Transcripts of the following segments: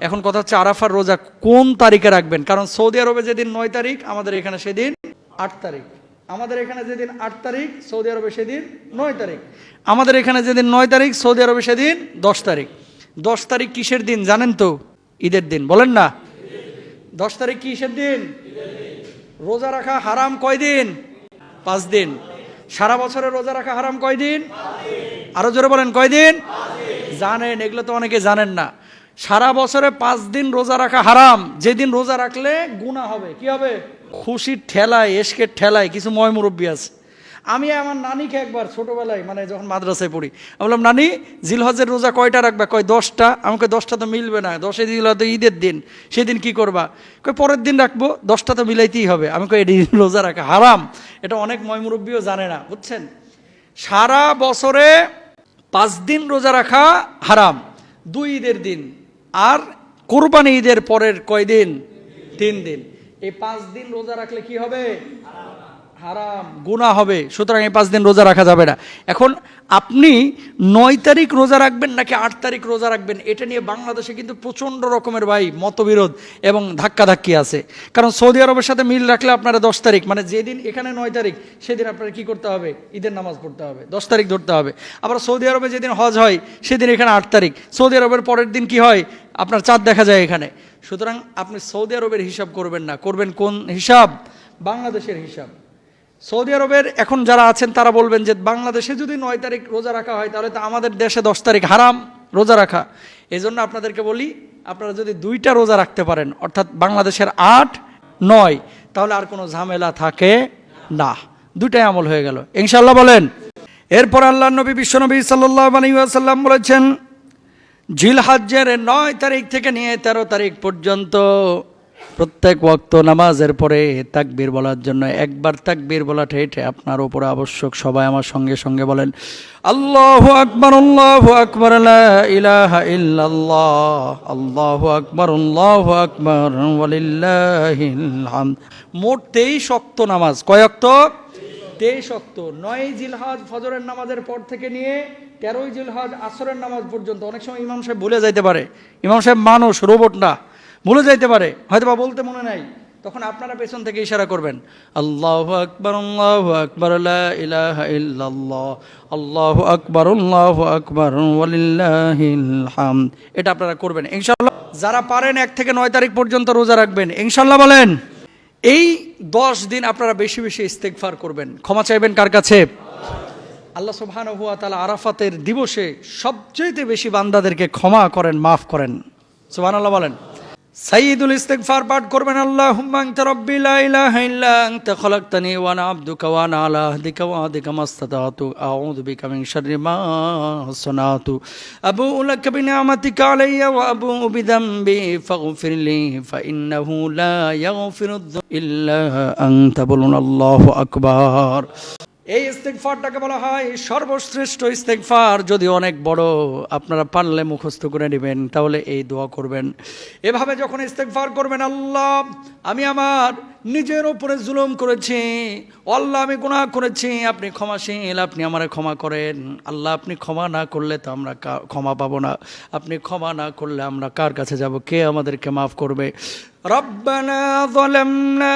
এখন কথা হচ্ছে আরাফার রোজা কোন তারিখে রাখবেন? কারণ সৌদি আরবে যেদিন নয় তারিখ, আমাদের এখানে সেদিন আট তারিখ। আমাদের এখানে যেদিন আট তারিখ, সৌদি আরবে সেদিন নয় তারিখ। আমাদের এখানে যেদিন নয় তারিখ, সৌদি আরবে সেদিন দশ তারিখ। দশ তারিখ কিসের দিন জানেন তো? ঈদের দিন। বলেন না? দশ তারিখ কিসের দিন? রোজা রাখা হারাম কয় দিন? পাঁচ দিন। সারা বছরে রোজা রাখা হারাম কয় দিন? আরও জোরে বলেন, কয় দিন? জানেন, এগুলো তো অনেকে জানেন না। সারা বছরে পাঁচ দিন রোজা রাখা হারাম। যেদিন রোজা রাখলে গুণা হবে। কি হবে? খুশির ঠেলায় এসকের ঠেলায় কিছু ময় মুরব্বী আছে। আমি আমার নানিকে একবার ছোটবেলায় মানে যখন মাদ্রাসায় পড়ি, আমি বললাম, নানি জিলহজের রোজা কয়টা রাখবে? কয়, দশটা। আমাকে, দশটা তো মিলবে না। দশে তো ঈদের দিন। সেদিন কি করবা? কয়, পরের দিন রাখব। দশটা তো মিলাইতেই হবে। আমি কই এদিন রোজা রাখা হারাম? এটা অনেক ময় মুরব্বীও জানে না, বুঝছেন? সারা বছরে পাঁচ দিন রোজা রাখা হারাম। দুই ঈদের দিন। আর কোরবানি ঈদের পরের কয়দিন? তিন দিন। এই পাঁচ দিন রোজা রাখলে কি হবে? হারাম। গুণা হবে। সুতরাং এই পাঁচ দিন রোজা রাখা যাবে না। এখন আপনি নয় তারিখ রোজা রাখবেন নাকি আট তারিখ রোজা রাখবেন, এটা নিয়ে বাংলাদেশে কিন্তু প্রচণ্ড রকমের ভাই মতবিরোধ এবং ধাক্কাধাক্কি আছে। কারণ সৌদি আরবের সাথে মিল রাখলে আপনারা দশ তারিখ মানে যেদিন এখানে নয় তারিখ, সেদিন আপনারা কি করতে হবে? ঈদের নামাজ পড়তে হবে। দশ তারিখ ধরতে হবে। আবার সৌদি আরবে যেদিন হজ হয়, সেদিন এখানে আট তারিখ। সৌদি আরবের পরের দিন কি হয়? আপনার চাঁদ দেখা যায় এখানে। সুতরাং আপনি সৌদি আরবের হিসাব করবেন না। করবেন কোন হিসাব? বাংলাদেশের হিসাব। সৌদি আরবের এখন যারা আছেন, তারা বলবেন যে বাংলাদেশে যদি নয় তারিখ রোজা রাখা হয়, তাহলে তো আমাদের দেশে দশ তারিখ হারাম, রোজা রাখা। এই জন্য আপনাদেরকে বলি, আপনারা যদি দুইটা রোজা রাখতে পারেন, অর্থাৎ বাংলাদেশের আট, নয়, তাহলে আর কোনো ঝামেলা থাকে না। দুইটাই আমল হয়ে গেল। ইনশাল্লাহ বলেন। এরপর আল্লাহ নবী, বিশ্বনবী সাল্লাহ আলাইসাল্লাম বলেছেন জিলহাজ্জের নয় তারিখ থেকে নিয়ে তেরো তারিখ পর্যন্ত প্রত্যেক ওয়াক্ত নামাজের পরে তাকবীর বলার জন্য একবার তাকবীর বলাটা এটা আপনার উপরে আবশ্যক সবাই আমার সঙ্গে সঙ্গে বলেন, আল্লাহ আকবর আল্লাহ আকবর ইল্লাল্লাহ, আল্লাহ আকবর আল্লাহ আকবর মোট তেইশ অক্ত নামাজ, কয় অক্ত তেইশ অক্ত নয় জিলহাজ ফজরের নামাজের পর থেকে নিয়ে তেরোই জিলহাজ আসরের নামাজ পর্যন্ত অনেক সময় ইমাম সাহেব ভুলে যাইতে পারে। ইমাম সাহেব মানুষ রোবট না। ভুলে যাইতে পারে। হয়তো বা বলতে মনে নাই। তখন আপনারা পেছন থেকে ইশারা করবেন, আল্লাহ আকবর আল্লাহ আকবর ইলাহা ইল্লাল্লাহ। আল্লাহ আকবর আল্লাহ আকবর ওয়ালিল্লাহিল এটা আপনারা করবেন। ইনশাআল্লাহ যারা পারেন এক থেকে নয় তারিখ পর্যন্ত রোজা রাখবেন। ইনশাআল্লাহ বলেন, এই দশ দিন আপনারা বেশি বেশি ইস্তেকফার করবেন। ক্ষমা চাইবেন কার কাছে? আল্লাহ সুবহান হুয়া তালা আরাফাতের দিবসে সবচেয়ে বেশি বান্দাদেরকে ক্ষমা করেন, মাফ করেন। সুবহান আল্লাহ বলেন সাইয়দুল ইস্তেগফার পাঠ করবেন, আল্লাহুম্মা আনতা রাব্বি লা ইলাহা ইল্লা আনতা খলাকতানি ওয়া আনা আবদুকা ওয়া আনা আলা আহদিকা ওয়া আদিকা মাস্তাতাতু আউযু বিকা মিন শাররি মা সানাতু আবুউ লাকা বিনি'মাতিকা আলাইয়া ওয়া আবুউ বিযামবি ফাগফির লি, ফা ইন্নাহু লা ইয়াগফিরুদ ইল্লা আনতা বলুন, আল্লাহু আকবার। এই ইস্তেকফারটাকে বলা হয় সর্বশ্রেষ্ঠ ইস্তেকফার যদি অনেক বড় আপনারা পারলে মুখস্থ করে নেবেন তাহলে এই দোয়া করবেন এভাবে যখন ইস্তেকফার করবেন আল্লাহ আমি আমার নিজের ওপরে জুলুম করেছি আল্লাহ আমি গুনাহ করেছি আপনি ক্ষমাশীল আপনি আমার ক্ষমা করেন আল্লাহ আপনি ক্ষমা না করলে তো আমরা কা- ক্ষমা পাবো না আপনি ক্ষমা না করলে আমরা কার কাছে যাব কে আমাদেরকে মাফ করবে ربنا ظلمنا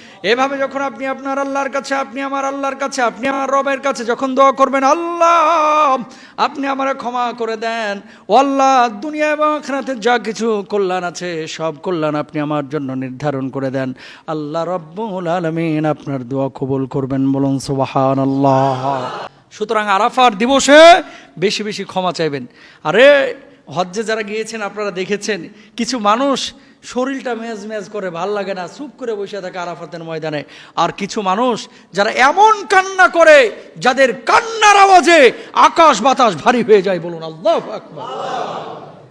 এভাবে যখন আপনি আপনার আল্লাহর কাছে, আপনি আমার আল্লাহর কাছে, আপনি আমার রবের কাছে যখন দোয়া করবেন, আল্লাহ, আপনি আমার ক্ষমা করে দেন। ও আল্লাহ, দুনিয়া এবং আখরাতে যা কিছু কল্যাণ আছে, সব কল্যাণ আপনি আমার জন্য নির্ধারণ করে দেন। আল্লাহ রব্বুল আলমিন আপনার দোয়া কবুল করবেন বলুন সুবাহান আল্লাহ সুতরাং আরাফার দিবসে বেশি বেশি ক্ষমা চাইবেন। আরে, হজ্জে যারা গিয়েছেন, আপনারা দেখেছেন, কিছু মানুষ শরীরটা মেজ মেজ করে, ভালো লাগে না, চুপ করে বসে থাকে আরাফাতের ময়দানে। আর কিছু মানুষ যারা এমন কান্না করে, যাদের কান্নার আওয়াজে আকাশ বাতাস ভারী হয়ে যায়, বলুন আল্লাহ আকবার।